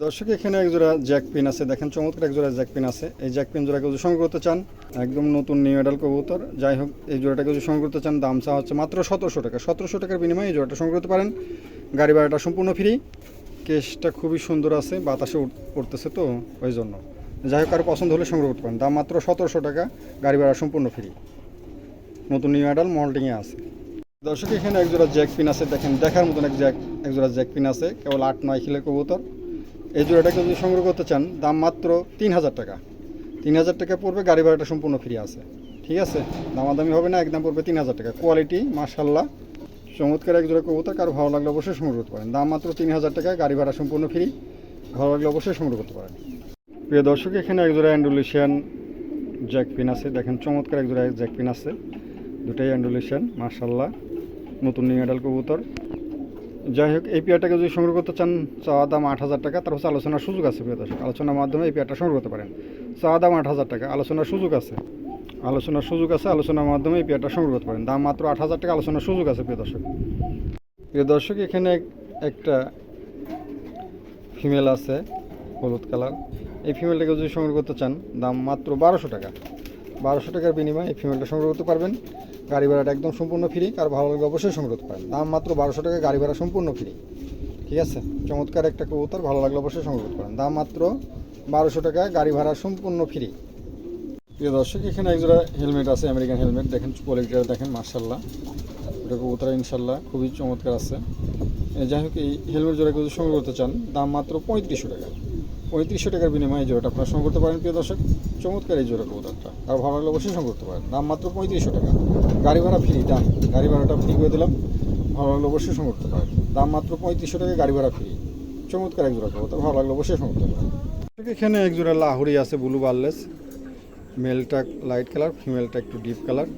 দর্শক, এখানে এক জোড়া জ্যাক পিন আছে। দেখেন চমৎকার এক জোড়া জ্যাক পিন আছে। এই জ্যাক পিন জোড়াকে যদি সংগ্রহ করতে চান, একদম নতুন নিউ এডাল কবুতর, যাই হোক, এই জোড়াটাকে যদি সংগ্রহ করতে চান, দাম চা হচ্ছে মাত্র সতেরোশো টাকা। সতেরোশো টাকার বিনিময়ে এই জোড়াটা সংগ্রহ করতে পারেন। গাড়ি ভাড়াটা সম্পূর্ণ ফ্রি। কেসটা খুবই সুন্দর আছে, বাতাসে উঠ- উঠতেছে তো ওই জন্য। যাই হোক, কারও পছন্দ হলে সংগ্রহ করতে পারেন। দাম মাত্র সতেরোশো টাকা, গাড়ি ভাড়া সম্পূর্ণ ফ্রি। নতুন নিউ এডাল মল্টিংয়ে আছে। দর্শক, এখানে এক জোড়া জ্যাক পিন আছে। দেখেন, দেখার মতন এক জ্যাক এক জোড়া জ্যাক পিন আছে। কেবল আট নয় খিলের কবুতর। এই জোড়াটাকে যদি সংগ্রহ করতে চান, দাম মাত্র তিন হাজার টাকা। তিন হাজার টাকা পড়বে, গাড়ি ভাড়াটা সম্পূর্ণ ফ্রি আছে। ঠিক আছে? দামাদামি হবে না, একদম পড়বে তিন হাজার টাকা। কোয়ালিটি মার্শাল্লাহ চমৎকার এক জোড়া কবুতর, কারও ভালো লাগলে অবশ্যই সংগ্রহ করতে পারেন। দাম মাত্র তিন হাজার টাকা, গাড়ি ভাড়া সম্পূর্ণ ফ্রি ভালো লাগলে অবশ্যই সংগ্রহ করতে পারেন। প্রিয় দর্শক, এখানে এক জোড়া অ্যান্ডুলেশিয়ান জ্যাক পিন আছে। দেখেন, চমৎকার এক জোড়া জ্যাক পিন আছে। দুটাই অ্যান্ডুলেশিয়ান মার্শাল্লাহ নতুন নিউ কবুতর। যাই হোক, এই পেয়ারটাকে যদি সংগ্রহ করতে চান, চাওয়া দাম আট হাজার টাকা। তার হচ্ছে আলোচনার সুযোগ আছে প্রিয় দর্শক। আলোচনার মাধ্যমে এই পেয়ারটা সংগ্রহ করতে পারেন। চাওয়া দাম আট হাজার টাকা। আলোচনার সুযোগ আছে। আলোচনার সুযোগ আছে, আলোচনার মাধ্যমে এই পেয়ারটা সংগ্রহ করতে পারেন। দাম মাত্র আট হাজার টাকা, আলোচনার সুযোগ আছে প্রিয় দর্শক। প্রিয় দর্শক, এখানে একটা ফিমেল আছে, হলুদ কালার। এই ফিমেলটাকে যদি সংগ্রহ করতে চান, দাম মাত্র বারোশো টাকা। বারোশো টাকার বিনিময়ে এই ফিমেলটা সংগ্রহ করতে পারবেন। গাড়ি ভাড়াটা একদম সম্পূর্ণ ফ্রি আর ভালো লাগলে অবশ্যই সংগ্রহ করতে পারেন। দাম মাত্র বারোশো টাকা, গাড়ি ভাড়া সম্পূর্ণ ফ্রি ঠিক আছে? চমৎকার একটা কবুতর, ভালো লাগলে অবশ্যই সংগ্রহ করতে পারেন। দাম মাত্র বারোশো টাকা, গাড়ি ভাড়া সম্পূর্ণ ফ্রি প্রিয় দর্শক, এখানে একজোড়া হেলমেট আছে আমেরিকান হেলমেট দেখেন কোয়ালিটিটা দেখেন মার্শাল্লাহ এটা কবুতর ইনশাল্লাহ খুবই চমৎকার আছে। যাই হোক, এই হেলমেট জোড়াকে যদি সংগ্রহ করতে চান, দাম মাত্র পঁয়ত্রিশশো টাকা। পঁয়ত্রিশশো টাকার বিনিময়ে জোড়াটা আপনারা সংগ্রহ করতে পারেন, প্রিয় দর্শক। চমৎকার এই জোড়া কবুতরটা আর ভালো লাগলে অবশ্যই সংগ্রহ করতে পারেন। দাম মাত্র পঁয়ত্রিশশো টাকা। গাড়ি ভাড়া ফ্রি দাম গাড়ি ভাড়াটা ফ্রি করে দিলাম। ভালো লাগলে অবশ্যই সংগ্রহ করতে পারেন। দাম মাত্র পঁয়ত্রিশশো টাকা, গাড়ি ভাড়া ফ্রি চমৎকার এক জোড়া কবুতর। ভালো লাগলে অবশ্যই সংগ্রহ করতে পারেন। এখানে এক জোড়া লাহুরি আছে, ব্লু বার্লেস। মেলটা লাইট কালার ফিমেলটা একটু ডিপ কালার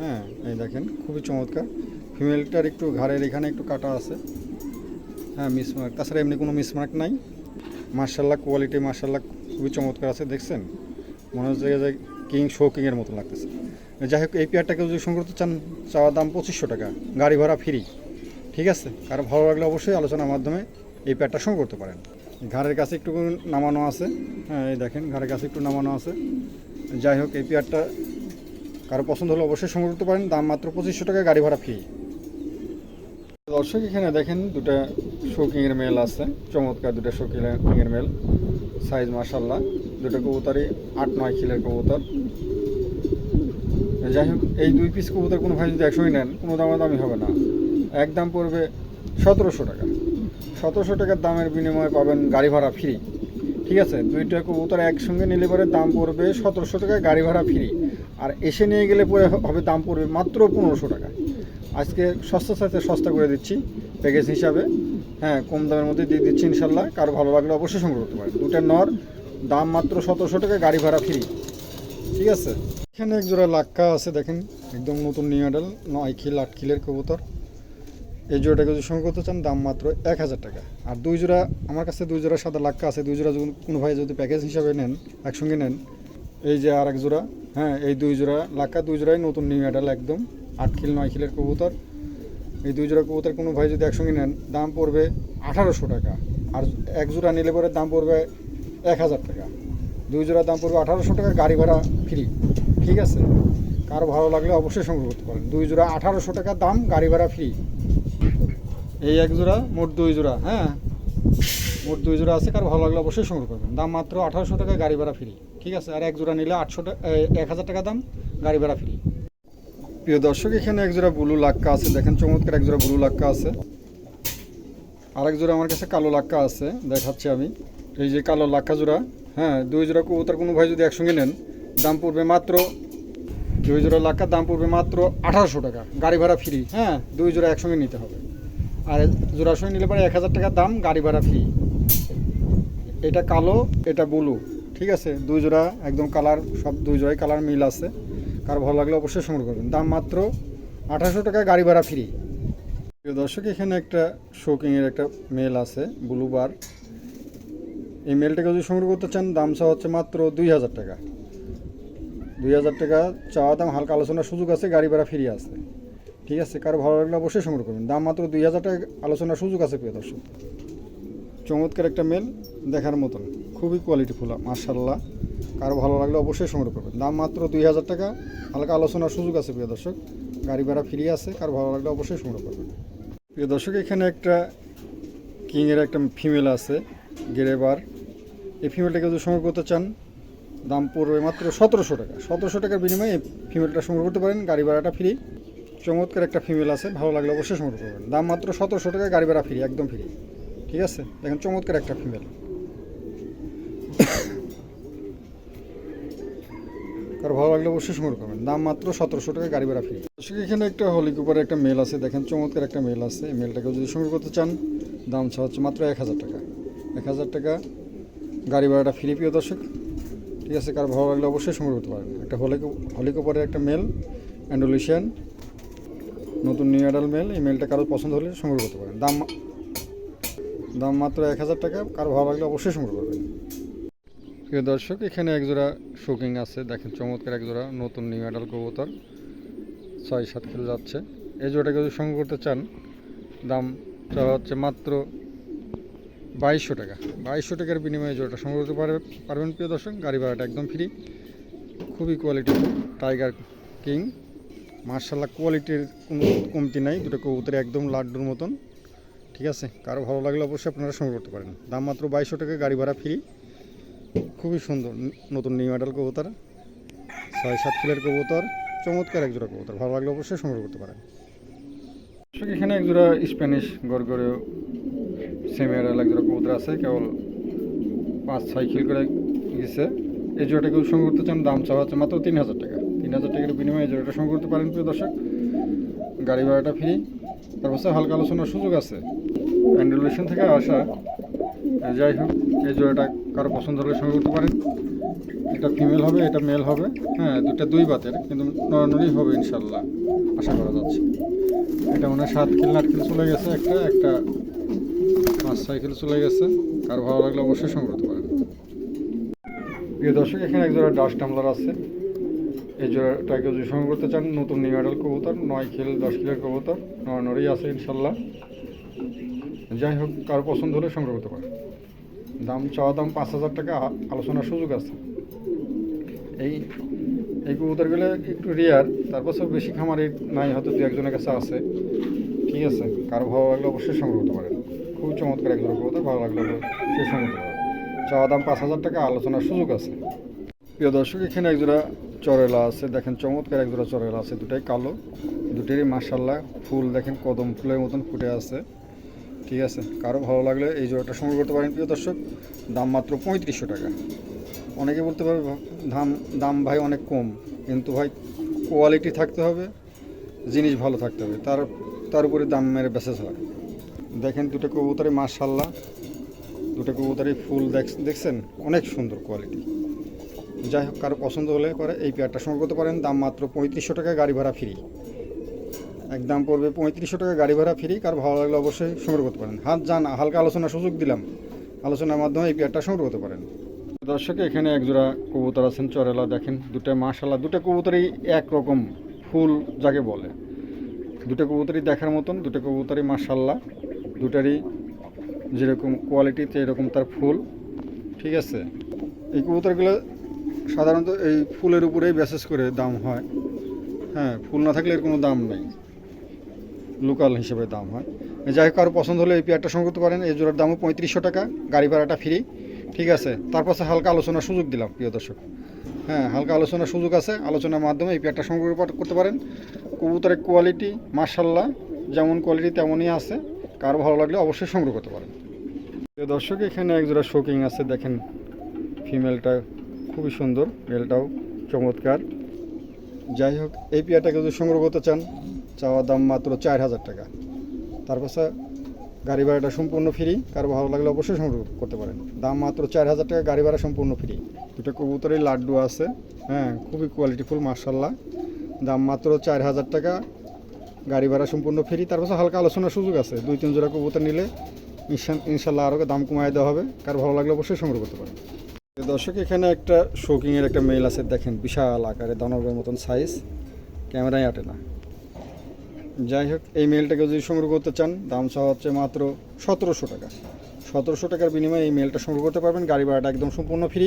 হ্যাঁ এই দেখেন, খুবই চমৎকার। ফিমেলটার একটু ঘাড়ের এখানে একটু কাটা আছে। হ্যাঁ মিসমার্ক তাছাড়া এমনি কোনো মিসমার্ক নাই। মার্শাল্লাহ কোয়ালিটি মার্শাল্লাহ খুবই চমৎকার আছে, দেখছেন? মনে হচ্ছে যে কিং শো কিংয়ের মতো লাগতেছে। যাই হোক, এই পেয়ারটাকে যদি সংগ্রহ করতে চান, চাওয়া দাম পঁচিশশো টাকা। গাড়ি ভাড়া ফ্রি ঠিক আছে? কারও ভালো লাগলে অবশ্যই আলোচনার মাধ্যমে এই পেয়ারটা সংগ্রহ করতে পারেন। ঘাড়ের কাছে একটু নামানো আছে। হ্যাঁ এই দেখেন, ঘাড়ের কাছে একটু নামানো আছে। যাই হোক, এই পেয়ারটা কারও পছন্দ হলে অবশ্যই সংগ্রহ করতে পারেন। দাম মাত্র পঁচিশশো টাকা, গাড়ি ভাড়া ফ্রি দর্শক, এখানে দেখেন দুটা শৌকিংয়ের মেল আছে। চমৎকার দুটা শোকিংয়ের মেল। সাইজ মাসাল্লাহ দুটো কবুতরই আট নয় কিলের কবুতর। যাই হোক, এই দুই পিস কবুতর কোনো ভাই যদি একসঙ্গে নেন, কোনো দামাদামি হবে না। এক দাম পড়বে সতেরোশো টাকা। সতেরোশো টাকার দামের বিনিময়ে পাবেন গাড়ি ভাড়া ফ্রি ঠিক আছে? দুইটা কবুতর একসঙ্গে নিলে পরে দাম পড়বে সতেরোশো টাকা গাড়ি ভাড়া ফ্রি আর এসে নিয়ে গেলে পরে হবে দাম পড়বে মাত্র পনেরোশো টাকা। আজকে সস্তা সাথে সস্তা করে দিচ্ছি প্যাকেজ হিসাবে। হ্যাঁ কম দামের মধ্যে দিয়ে দিচ্ছি ইনশাল্লাহ। কারও ভালো লাগলে অবশ্যই সংগ্রহ করতে পারেন। দুটা নর, দাম মাত্র সতেরোশো টাকা, গাড়ি ভাড়া ফ্রি ঠিক আছে? এখানে এক জোড়া লাক্কা আছে, দেখেন, একদম নতুন নিউ মডেল নয় খিল, আট খিলের কবুতর। এই জোড়াটাকে যদি সংগ্রহ করতে চান, দাম মাত্র এক হাজার টাকা। আর দুই জোড়া, আমার কাছে দুই জোড়া সাদা লাক্কা আছে, দুই জোড়া যদি কোনো ভাই যদি প্যাকেজ হিসাবে নেন, একসঙ্গে নেন, এই যে আর এক জোড়া হ্যাঁ এই দুই জোড়া লাক্কা, দুই জোড়াই নতুন নিউ মডেল একদম। আট খিল, নয় খিলের কবুতর। এই দুই জোড়া কবুতর কোনো ভাই যদি একসঙ্গে নেন, দাম পড়বে আঠারোশো টাকা। আর এক জোড়া নিলে পরে দাম পড়বে এক হাজার টাকা। দুই জোড়ার দাম পড়বে আঠারোশো টাকা, গাড়ি ভাড়া ফ্রি ঠিক আছে? কারও ভালো লাগলে অবশ্যই সংগ্রহ করতে পারেন। দুই জোড়া আঠারোশো টাকা, দাম, গাড়ি ভাড়া ফ্রি এই এক জোড়া, মোট দুই জোড়া হ্যাঁ? মোট দুই জোড়া আছে, কারও ভালো লাগলে অবশ্যই সংগ্রহ করবেন। দাম মাত্র আঠারোশো টাকা, গাড়ি ভাড়া ফ্রি ঠিক আছে? আর এক জোড়া নিলে আটশো টাকা এক হাজার টাকা দাম, গাড়ি ভাড়া ফ্রি প্রিয় দর্শক, এখানে এক জোড়া ব্লু লাক্কা আছে। দেখেন চমৎকার এক জোড়া ব্লু লাক্কা আছে। আর এক জোড়া আমার কাছে কালো লাক্কা আছে, দেখাচ্ছি আমি। এই যে কালো লাক্কা জোড়া হ্যাঁ দুই জোড়া কবুতর কোনো ভাই যদি একসঙ্গে নেন, দাম পড়বে মাত্র, দুই জোড়া লাক্কার দাম পড়বে মাত্র আঠারোশো টাকা। গাড়ি ভাড়া ফ্রি হ্যাঁ দুই জোড়া একসঙ্গে নিতে হবে। আর জোড়া সঙ্গে নিলে পরে এক হাজার টাকার দাম, গাড়ি ভাড়া ফ্রি। এটা কালো, এটা ব্লু, ঠিক আছে? দুই জোড়া, একদম কালার, সব দুই জোড়াই কালার মিল আছে। কার ভালো লাগলে অবশ্যই সংগ্রহ করবেন। দাম মাত্র আঠারোশো টাকা গাড়ি ভাড়া ফ্রি। প্রিয় দর্শক, এখানে একটা শোকিংয়ের একটা মেল আছে ব্লু বার এই মেলটাকে যদি সংগ্রহ করতে চান, দাম চা হচ্ছে মাত্র দুই হাজার টাকা। দুই হাজার টাকা চাওয়া দাম হালকা আলোচনার সুযোগ আছে, গাড়ি ভাড়া ফ্রি আছে। ঠিক আছে, কারও ভালো লাগলে অবশ্যই সংগ্রহ করবেন। দাম মাত্র দুই হাজার টাকা আলোচনার সুযোগ আছে, প্রিয় দর্শক। চমৎকার একটা মেল দেখার মতন। খুবই কোয়ালিটি কোয়ালিটিফুল মার্শাল্লাহ কারও ভালো লাগলে অবশ্যই সংগ্রহ করবেন। দাম মাত্র দুই হাজার টাকা। হালকা আলোচনার সুযোগ আছে, প্রিয় দর্শক। গাড়ি ভাড়া ফ্রি আছে, কারও ভালো লাগলে অবশ্যই সংগ্রহ করবেন। প্রিয় দর্শক, এখানে একটা কিংয়ের একটা ফিমেল আছে গেরেবার এই ফিমেলটাকে যদি সংগ্রহ করতে চান, দাম পড়বে মাত্র সতেরোশো টাকা। সতেরোশো টাকার বিনিময়ে ফিমেলটা সংগ্রহ করতে পারেন, গাড়ি ভাড়াটা ফ্রি চমৎকার একটা ফিমেল আছে, ভালো লাগলে অবশ্যই সংগ্রহ করবেন। দাম মাত্র সতেরোশো টাকা, গাড়ি ভাড়া ফ্রি একদম ফ্রি ঠিক আছে? দেখেন চমৎকার একটা ফিমেল কারও ভালো লাগলে অবশ্যই সংগ্রহ করবেন। দাম মাত্র সতেরোশো টাকা গাড়ি ভাড়া ফ্রি এখানে একটা হলিকুপারে একটা মেল আছে। দেখেন চমৎকার একটা মেল আছে। এই মেলটাকে যদি সংগ্রহ করতে চান, দাম ছা হচ্ছে মাত্র এক হাজার টাকা। এক হাজার টাকা গাড়ি ভাড়াটা ফ্রি প্রিয় দর্শক। ঠিক আছে, কারও ভালো লাগলে অবশ্যই সংগ্রহ করতে পারেন একটা হলিকো হলিকোপারের একটা মেল অ্যান্ডোলিশিয়ান নতুন নিউ অ্যাডাল মেল এই মেলটা কারও পছন্দ হলে সংগ্রহ করতে পারেন। দাম দাম মাত্র এক হাজার টাকা। কারও ভালো লাগলে অবশ্যই সংগ্রহ করবেন। প্রিয় দর্শক, এখানে একজোড়া শোকিং আছে। দেখেন চমৎকার একজোড়া নতুন নিউ অ্যাডাল কবুতর। ছয় সাত কিলো যাচ্ছে। এই জোড়াটাকে যদি সংগ্রহ করতে চান, দাম হচ্ছে মাত্র বাইশশো টাকা। বাইশশো টাকার বিনিময়ে জোড়াটা সংগ্রহ করতে পারবে পারবেন প্রিয় দর্শক। গাড়ি ভাড়াটা একদম ফ্রি খুবই কোয়ালিটি টাইগার কিং মার্শাল্লাহ কোয়ালিটির কোনো কমতি নাই। দুটো কবুতর একদম লাড্ডুর মতন। ঠিক আছে? কারও ভালো লাগলে অবশ্যই আপনারা সংগ্রহ করতে পারেন। দাম মাত্র বাইশশো টাকা, গাড়ি ভাড়া ফ্রি খুবই সুন্দর নতুন নিউ মডেল কবুতর, ছয়, সাত কিলের কবুতর, চমৎকার একজোড়া কবুতর, ভালো লাগলে অবশ্যই সংগ্রহ করতে পারেন। এখানে একজোড়া স্প্যানিশ গড় গড়গড়ে সেমিয়ার একজোড়া কবুতর আছে, কেবল পাঁচ, ছয় কিলো করে গেছে। এই জোড়াটাকে সংগ্রহ করতে চান, দাম চাওয়া হচ্ছে মাত্র তিন হাজার টাকা। তিন হাজার টাকার বিনিময়ে এই জোড়াটা সংগ্রহ করতে পারেন, প্রিয় দর্শক। গাড়ি ভাড়াটা ফ্রি তারপর হালকা আলোচনার সুযোগ আছে। অ্যান্ডুলেশন থেকে আসা যাই হোক এই জোড়াটা কারও পছন্দ হলে সংগ্রহ করতে পারেন। এটা ফিমেল হবে, এটা মেল হবে। হ্যাঁ দুটা দুই বাতের, কিন্তু নরনরি হবে ইনশাল্লাহ আশা করা যাচ্ছে। এটা মনে হয় সাত কিলো, আট কিলো চলে গেছে একটা একটা পাঁচ, ছয় কিলো চলে গেছে। কারও ভালো লাগলে অবশ্যই সংগ্রহ করতে পারেন। প্রিয় দর্শক, এখানে এক জোড়া ডাস্ট টামলার আছে। এই জোড়াটাকে যদি সংগ্রহ করতে চান, নতুন নিউ মডেল কবুতর, নয় কিলো, দশ কিলোর কবুতর নরনরি আছে ইনশাল্লাহ যাই হোক, কারও পছন্দ হলে সংগ্রহ করতে পারেন। দাম চাওয়া দাম পাঁচ হাজার টাকা আলোচনার সুযোগ আছে। এই এই কবুতরগুলো একটু রেয়ার তারপর সব বেশি খামারি নাই, হয়তো দু একজনের কাছে আছে। ঠিক আছে, কারও ভালো লাগলে অবশ্যই সংগ্রহ করতে পারেন। খুব চমৎকার একজন কবুতর, ভালো লাগলে সে সংগ্রহ করতে চাওয়া দাম পাঁচ হাজার টাকা, আলোচনার সুযোগ আছে। প্রিয় দর্শক, এখানে একজোড়া চরেলা আছে, দেখেন চমৎকার একজোড়া চরেলা আছে, দুটাই কালো, দুটোরই মাসাল্লাহ ফুল দেখেন কদম ফুলের মতন ফুটে আছে। ঠিক আছে? কারও ভালো লাগলে এই জোড়াটা সংগ্রহ করতে পারেন, প্রিয় দর্শক। দাম মাত্র পঁয়ত্রিশশো টাকা। অনেকে বলতে পারবে দাম দাম ভাই অনেক কম, কিন্তু ভাই কোয়ালিটি থাকতে হবে, জিনিস ভালো থাকতে হবে। তার তার উপরে দাম মেরে বেসেস হয় দেখেন দুটো কবুতরে মার্শাল্লাহ দুটো কবুতরে ফুল দেখ- দেখছেন? অনেক সুন্দর কোয়ালিটি যাই হোক, কারও পছন্দ হলে পরে এই পেয়ারটা সংগ্রহ করতে পারেন। দাম মাত্র পঁয়ত্রিশশো টাকা, গাড়ি ভাড়া ফ্রি একদম পড়বে পঁয়ত্রিশশো টাকা গাড়ি ভাড়া ফ্রি কার ভালো লাগলে অবশ্যই সংগ্রহ করতে পারেন। হাত যান হালকা আলোচনার সুযোগ দিলাম। আলোচনার মাধ্যমে এই পেয়ারটা সংগ্রহ করতে পারেন। দর্শক, এখানে একজোড়া কবুতর আছেন, চরেলা দেখেন। দুটা মাশাল্লাহ দুটা কবুতরই একরকম ফুল যাকে বলে। দুটো কবুতরই দেখার মতন, দুটো কবুতরই মাশাল্লাহ দুটারই যেরকম কোয়ালিটিতে এরকম তার ফুল। ঠিক আছে? এই কবুতরগুলো সাধারণত এই ফুলের উপরেই বেসেস করে দাম হয়। হ্যাঁ ফুল না থাকলে এর কোনো দাম নেই। লোকাল হিসেবে দাম হয়। যাই হোক, কারও পছন্দ হলে এই পেয়ারটা সংগ্রহ করতে পারেন। এই জোড়ার দামও পঁয়ত্রিশশো টাকা, গাড়ি ভাড়াটা ফ্রি ঠিক আছে? তার পাশে হালকা আলোচনার সুযোগ দিলাম, প্রিয় দর্শক। হ্যাঁ হালকা আলোচনার সুযোগ আছে। আলোচনার মাধ্যমে এই পেয়ারটা সংগ্রহ করতে পারেন। কবুতরের কোয়ালিটি মার্শাল্লাহ যেমন কোয়ালিটি তেমনই আছে। কারও ভালো লাগলে অবশ্যই সংগ্রহ করতে পারেন। প্রিয় দর্শক, এখানে একজোড়া শোকিং আছে, দেখেন। ফিমেলটা খুবই সুন্দর মেলটাও চমৎকার। যাই হোক, এই পেয়ারটাকে যদি সংগ্রহ করতে চান চাওয়া দাম মাত্র চার হাজার টাকা। তারপর গাড়ি ভাড়াটা সম্পূর্ণ ফ্রি কারও ভালো লাগলে অবশ্যই সংগ্রহ করতে পারেন। দাম মাত্র চার হাজার টাকা, গাড়ি ভাড়া সম্পূর্ণ ফ্রি দুটো কবুতরের লাড্ডু আছে হ্যাঁ খুবই কোয়ালিটিফুল মার্শাল্লাহ দাম মাত্র চার হাজার টাকা, গাড়ি ভাড়া সম্পূর্ণ ফ্রি তারপর হালকা আলোচনার সুযোগ আছে। দুই তিন জোড়া কবুতর নিলে ইনশাল্লাহ আরও দাম কমায় দেওয়া হবে। কারও ভালো লাগলে অবশ্যই সংগ্রহ করতে পারেন। দর্শক, এখানে একটা শোকিংয়ের একটা মেল আছে, দেখেন, বিশাল আকারে, দানবের মতন সাইজ ক্যামেরায় আটে না। যাই হোক, এই মেলটাকে যদি সংগ্রহ করতে চান, দাম সহ হচ্ছে মাত্র সতেরোশো টাকা। সতেরোশো টাকার বিনিময়ে এই মেলটা সংগ্রহ করতে পারবেন, গাড়ি ভাড়াটা একদম সম্পূর্ণ ফ্রি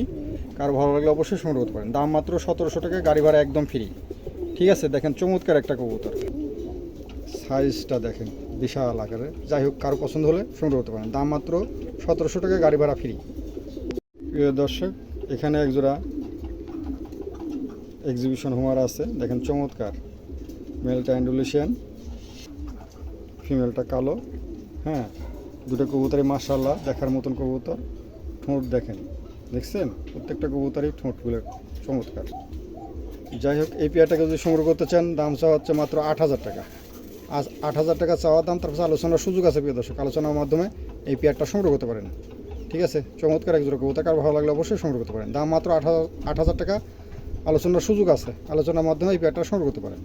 কারও ভালো লাগলে অবশ্যই সংগ্রহ করতে পারেন। দাম মাত্র সতেরোশো টাকা, গাড়ি ভাড়া একদম ফ্রি ঠিক আছে, দেখেন চমৎকার একটা কবুতর। সাইজটা দেখেন, বিশাল আকারের। যাই হোক, কারও পছন্দ হলে সংগ্রহ করতে পারেন। দাম মাত্র সতেরোশো টাকা, গাড়ি ভাড়া ফ্রি প্রিয় দর্শক, এখানে একজোড়া এক্সিবিশন হোমার আছে। দেখেন চমৎকার। মেলটা ইন্ডোনেশিয়ান ফিমেলটা কালো হ্যাঁ দুটো কবুতরই মার্শাল্লাহ দেখার মতন কবুতর, ঠোঁট দেখেন, দেখছেন? প্রত্যেকটা কবুতরই ঠোঁটগুলো চমৎকার। যাই হোক, এই পেয়ারটাকে যদি সংগ্রহ করতে চান, দাম চাওয়া হচ্ছে মাত্র আট হাজার টাকা। আজ আট হাজার টাকা চাওয়া, দাম তারপর আলোচনার সুযোগ আছে, প্রিয় দর্শক। আলোচনার মাধ্যমে এই পেয়ারটা সংগ্রহ করতে পারেন। ঠিক আছে? চমৎকার একজোড়া কবুতর, কার ভালো লাগলে অবশ্যই সংগ্রহ করতে পারেন। দাম মাত্র আট হাজার টাকা, আলোচনার সুযোগ আছে। আলোচনার মাধ্যমে এই পেয়ারটা সংগ্রহ করতে পারেন।